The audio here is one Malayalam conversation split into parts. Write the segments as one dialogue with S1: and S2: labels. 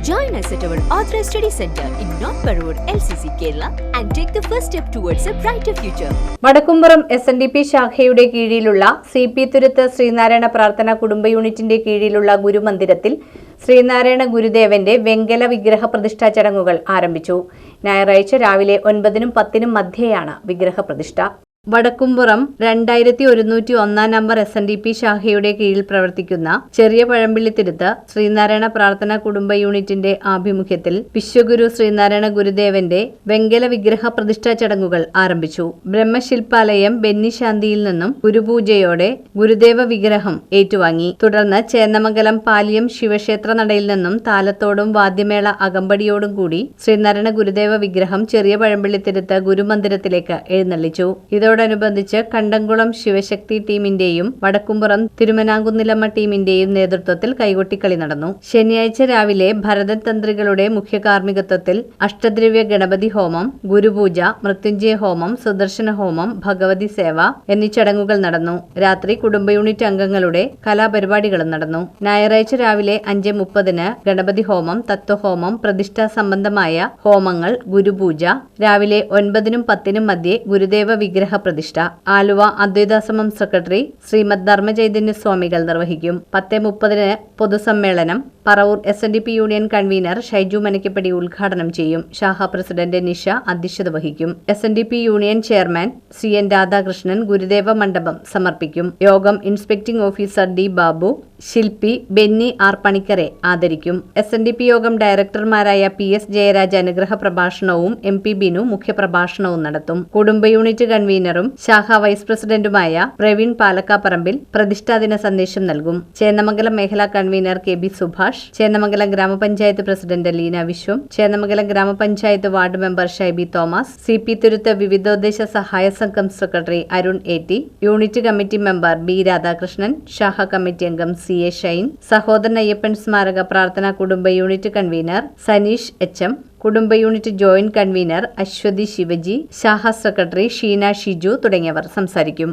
S1: Join us at our Authorized Study Center in North Parur, LCC, Kerala, and take the first step towards a brighter future.
S2: Vadakkumpuram S N D P ശാഖയുടെ കീഴിലുള്ള സി പി തുരുത്ത് ശ്രീനാരായണ പ്രാർത്ഥന കുടുംബ യൂണിറ്റിന്റെ കീഴിലുള്ള ഗുരുമന്ദിരത്തിൽ ശ്രീനാരായണ ഗുരുദേവന്റെ വെങ്കല വിഗ്രഹ പ്രതിഷ്ഠാ ചടങ്ങുകൾ ആരംഭിച്ചു ഞായറാഴ്ച രാവിലെ ഒൻപതിനും പത്തിനും മധ്യേയാണ് വിഗ്രഹ പ്രതിഷ്ഠ വടക്കുംപുറം രണ്ടായിരത്തി ഒരുന്നൂറ്റി ഒന്നാം number S N D P ശാഖയുടെ കീഴിൽ പ്രവർത്തിക്കുന്ന ചെറിയ പഴമ്പിള്ളി തിരുത്ത് ശ്രീനാരായണ പ്രാർത്ഥന കുടുംബ യൂണിറ്റിന്റെ ആഭിമുഖ്യത്തിൽ വിശ്വഗുരു ശ്രീനാരായണ ഗുരുദേവന്റെ വെങ്കല വിഗ്രഹ പ്രതിഷ്ഠാ ചടങ്ങുകൾ ആരംഭിച്ചു. ബ്രഹ്മശില്പാലയം ബെന്നിശാന്തിയിൽ നിന്നും ഗുരുപൂജയോടെ ഗുരുദേവ വിഗ്രഹം ഏറ്റുവാങ്ങി. തുടർന്ന് ചേന്നമംഗലം പാലിയം ശിവക്ഷേത്ര നടയിൽ നിന്നും താലത്തോടും വാദ്യമേള അകമ്പടിയോടും കൂടി ശ്രീനാരായണ ഗുരുദേവ വിഗ്രഹം ചെറിയ പഴമ്പിള്ളി തിരുത്ത് ഗുരുമന്ദിരത്തിലേക്ക് എഴുന്നള്ളിച്ചു. ഇതോടനുബന്ധിച്ച് കണ്ടംകുളം ശിവശക്തി ടീമിന്റെയും വടക്കുംപുറം തിരുമനാങ്കുന്നിലമ്മ ടീമിന്റെയും നേതൃത്വത്തിൽ കൈകൊട്ടിക്കളി നടന്നു. ശനിയാഴ്ച രാവിലെ ഭരതൻ തന്ത്രികളുടെ മുഖ്യ കാർമ്മികത്വത്തിൽ അഷ്ടദ്രവ്യ ഗണപതി ഹോമം ഗുരുപൂജ മൃത്യുഞ്ജയ ഹോമം സുദർശന ഹോമം ഭഗവതി സേവ എന്നീ ചടങ്ങുകൾ നടന്നു. രാത്രി കുടുംബ യൂണിറ്റ് അംഗങ്ങളുടെ കലാപരിപാടികളും നടന്നു. ഞായറാഴ്ച രാവിലെ അഞ്ച് മുപ്പതിന് ഗണപതി ഹോമം തത്വഹോമം പ്രതിഷ്ഠാ സംബന്ധമായ ഹോമങ്ങൾ ഗുരുപൂജ. രാവിലെ ഒൻപതിനും പത്തിനും മധ്യേ ഗുരുദേവ വിഗ്രഹ പ്രതിഷ്ഠ. ആലുവ അദ്വൈതാശ്രമം സെക്രട്ടറി ശ്രീമദ് ധർമ്മചൈതന്യ സ്വാമികൾ നിർവഹിക്കും. പത്ത് മുപ്പതിന് പൊതുസമ്മേളനം. Paravur S N D P union convener Shaiju Manakkappadi ഉദ്ഘാടനം ചെയ്യും. ഷാഹ പ്രസിഡന്റ് നിഷ അധ്യക്ഷത വഹിക്കും. S N D P union chairman C N Radhakrishnan Gurudeva മണ്ഡപം സമർപ്പിക്കും. യോഗം ഇൻസ്പെക്ടിംഗ് ഓഫീസർ ഡി ബാബു ശില്പി ബെന്നി ആർ പണിക്കരെ ആദരിക്കും. എസ് എൻ ഡി പി യോഗം ഡയറക്ടർമാരായ പി എസ് ജയരാജ് അനുഗ്രഹ പ്രഭാഷണവും എം പി ബിനു മുഖ്യപ്രഭാഷണവും നടത്തും. കുടുംബ യൂണിറ്റ് കൺവീനറും ശാഖ വൈസ് പ്രസിഡന്റുമായ പ്രവീൺ പാലക്കാപ്പറമ്പിൽ പ്രതിഷ്ഠാദിന സന്ദേശം നൽകും. ചേന്നമംഗലം മേഖലാ convener K B Subhash Chennamangalam ഗ്രാമപഞ്ചായത്ത് പ്രസിഡന്റ് ലീന വിശ്വം ചേന്നമംഗലം ഗ്രാമപഞ്ചായത്ത് ward member Shaiby Thomas C P Thuruthu വിവിധോദ്ദേശ സഹായ സംഘം secretary Arun A T unit committee member B Radhakrishnan ശാഖ കമ്മിറ്റി അംഗം സി എ ഷൈൻ സഹോദരൻ അയ്യപ്പൻ സ്മാരക പ്രാർത്ഥനാ കുടുംബ unit convener Saneesh H M കുടുംബ unit joint convener Aswathy Shivaji ശാഹ secretary Sheena Shiju തുടങ്ങിയവർ സംസാരിക്കും.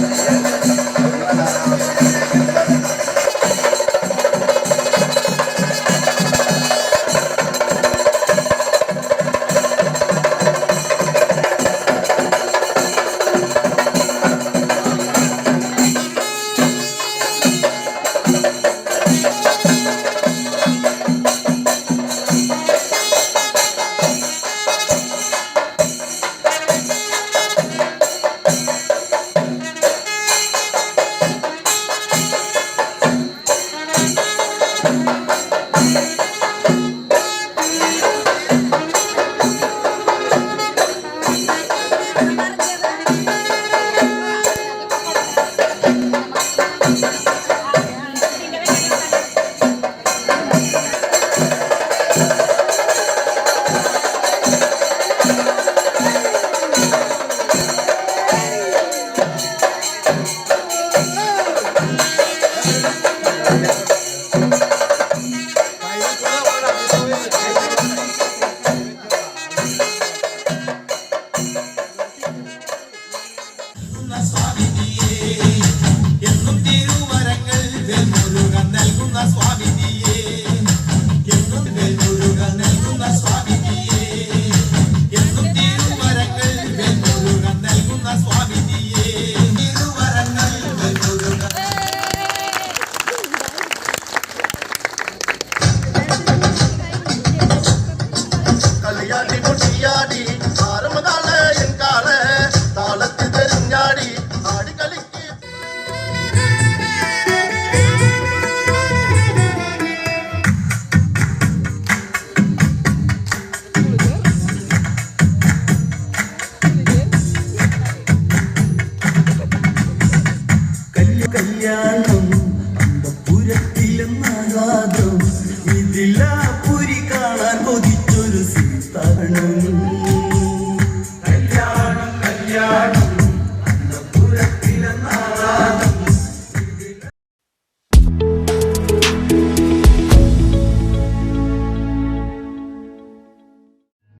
S3: എന്നും love.